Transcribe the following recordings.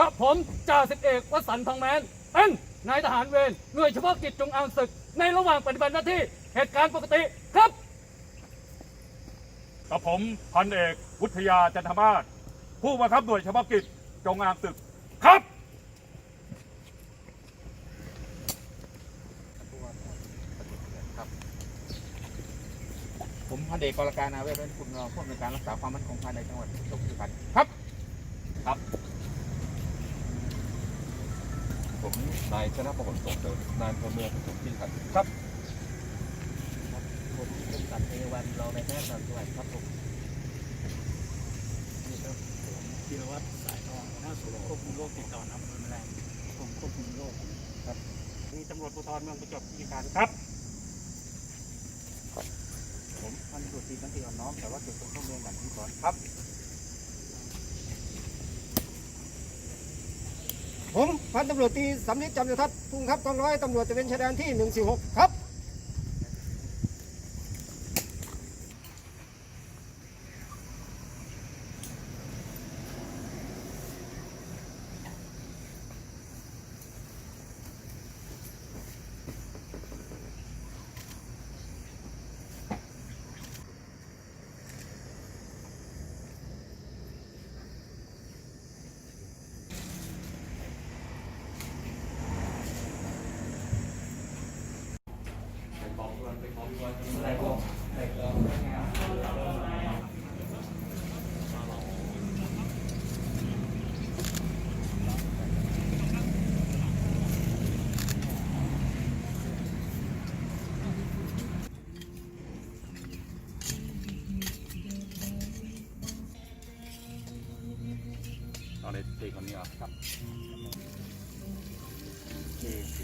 กับผมจ่าสิบเอกวสันต์ทองแมนเป็นนายทหารเวรหน่วยเฉพาะกิจจงอางศึก ในระหว่างปฏิบัติหน้าที่เหตุการณ์ปกติครับ กับผมพันเอกวุฒิยาจันทมาศผู้บังคับหน่วยเฉพาะกิจจงอางศึกครับ ผมพันเอกกรการนาเวศเป็นคุณรองผู้อำนวยการรักษาความมั่นคงภายในจังหวัดประจวบคีรีขันธ์ครับ ครับ ผมนายชนะประกฏส่งเสริมนายอำเมืองประจวบคีรีขันธ์ครับผมเป็นสัตว์เทวันรองในายแพทย์สามจังหวัสดิ์ครับผมนี่ครับผมธีรวัตรสายทองหัวหน้าศูนย์ควบคุมโรคติดต่อน้ำมือแมลงกรมควบคุมโรคครับมีตำรวจภูธรเมืองประจวบคีรีขันธ์ครับ ผมพันตำรวจตรีสันติอ่อนน้อมแต่ว่าเกี่ยวกับข้อมูลหลังที่ก่อนครับ ผมพันตำรวจตีสำลิดจำยทัศน์ผู้บังคับกองร้อยตำรวจตะเวนชายแดนที่ 146 ครับ เอาเลยตีคนนี้อะครับย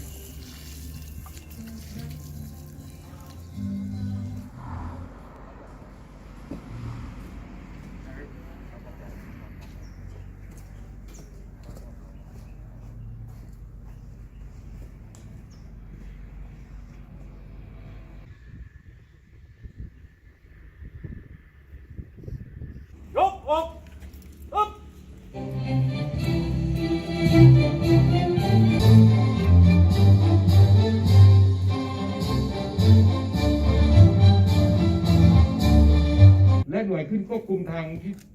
ควบคุมทาง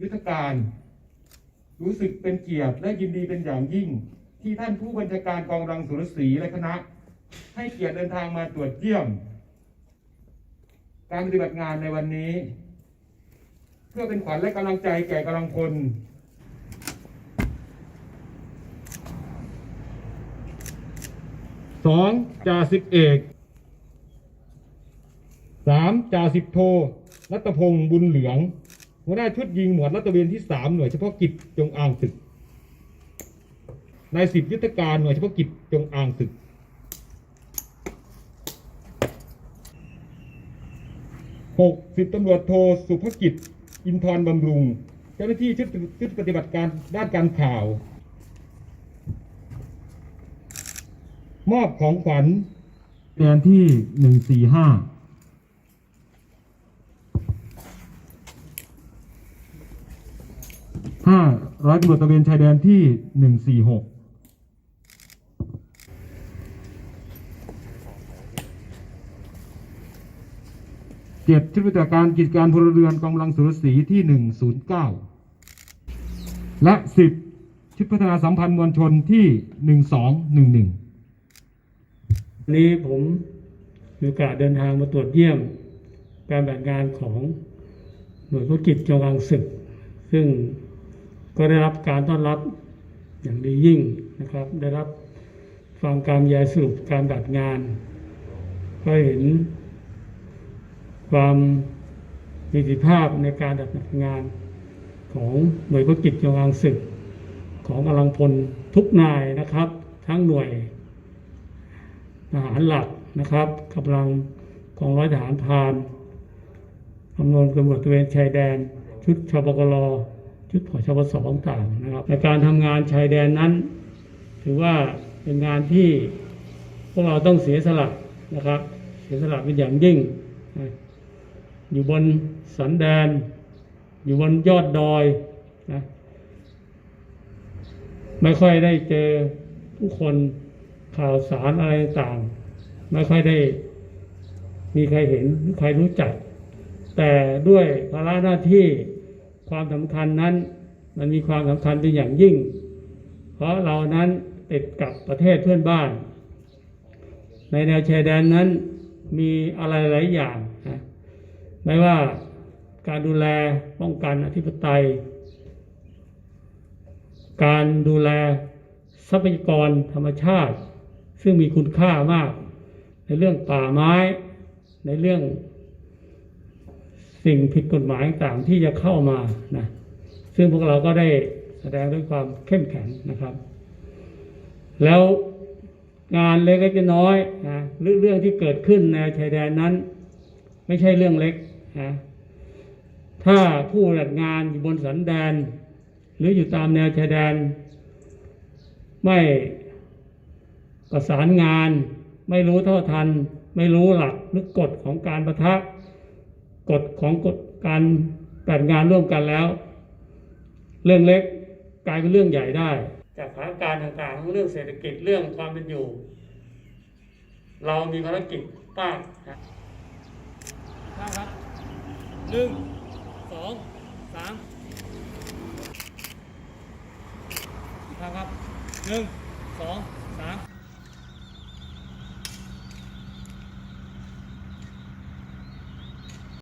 ยุทธการ รู้สึกเป็นเกียรติและยินดีเป็นอย่างยิ่ง ที่ท่านผู้บัญชาการกองรังสุรศรีและคณะ ให้เกียรติเดินทางมาตรวจเยี่ยม การปฏิบัติงานในวันนี้ เพื่อเป็นขวัญและกำลังใจแก่กำลังพลสองจ่าสิบเอกสามจ่าสิบโทรัตพงศ์บุญเหลือง หัวหน้าชุดยิงหมวดรัตเวนที่สามหน่วยเฉพาะกิจจงอางศึกนายสิบยุทธการหน่วยเฉพาะกิจจงอางศึก หกสิบตำรวจโทสุภกิจ อินทร์บำรุง เจ้าหน้าที่ชุดชุดปฏิบัติการด้านการข่าว มอบของขวัญแดนที่หนึ่งสี่ห้า ห้า ร้อยตำรวจตะเวนชายแดนที่หนึ่งสี่หกเจ็ดชุดปฏิบัติการกิจการพลเรือนกองกำลังสุรศรีที่หนึ่งศูนย์เก้าและสิบชุดพัฒนาสัมพันธ์มวลชนที่หนึ่งสองหนึ่งหนึ่งวันนี้ผมมีโอกาสเดินทางมาตรวจเยี่ยมการแบ่งงานของหน่วยธุรกิจจงอางศึก ซึ่ง ก็ได้รับการต้อนรับอย่างดียิ่งนะครับ ได้รับฟังการยายสรุปการดัดงาน ก็เห็นความมีประสิทธิภาพในการดัดงานของหน่วยธุรกิจจงอางศึกของกำลังพลทุกนายนะครับ ทั้งหน่วยทหารหลักนะครับกำลังกองร้อยทหารพานตำรวจตำรวจตระเวนชายแดน ชุดชปกร ชุดผอชปสต่างๆนะครับในการทำงานชายแดนนั้น ถือว่าเป็นงานที่พวกเราต้องเสียสละนะครับ เสียสละเป็นอย่างยิ่ง อยู่บนสันแดน อยู่บนยอดดอยนะไม่ค่อยได้เจอผู้คนข่าวสารอะไรต่าง ไม่ค่อยได้มีใครเห็นหรือใครรู้จัก แต่ด้วยภาระหน้าที่ ความสำคัญนั้น มันมีความสำคัญเป็นอย่างยิ่ง เพราะเรานั้นติดกับประเทศเพื่อนบ้าน ในแนวชายแดนนั้นมีอะไรหลายอย่างนะไม่ว่าการดูแลป้องกันอธิปไตย การดูแลทรัพยากรธรรมชาติ ซึ่งมีคุณค่ามาก ในเรื่องป่าไม้ ในเรื่อง สิ่งผิดกฎหมายต่างๆที่จะเข้ามานะซึ่งพวกเราก็ได้แสดงด้วยความเข้มแข็งนะครับ แล้วงานเล็กๆน้อยนะหรือเรื่องที่เกิดขึ้นในชายแดนนั้น ไม่ใช่เรื่องเล็กนะถ้าผู้จัดงานอยู่บนสันแดน หรืออยู่ตามแนวชายแดน ไม่ประสานงาน ไม่รู้เท่าทัน ไม่รู้หลักหรือกฎของการประทะ กฎของกฎการจัดงานร่วมกันแล้ว เรื่องเล็กกลายเป็นเรื่องใหญ่ได้ จากสถานการณ์ต่างๆ เรื่องเศรษฐกิจเรื่องความเป็นอยู่ เรามีภารกิจมาครับหนึ่งสองสามครับครับหนึ่งสอง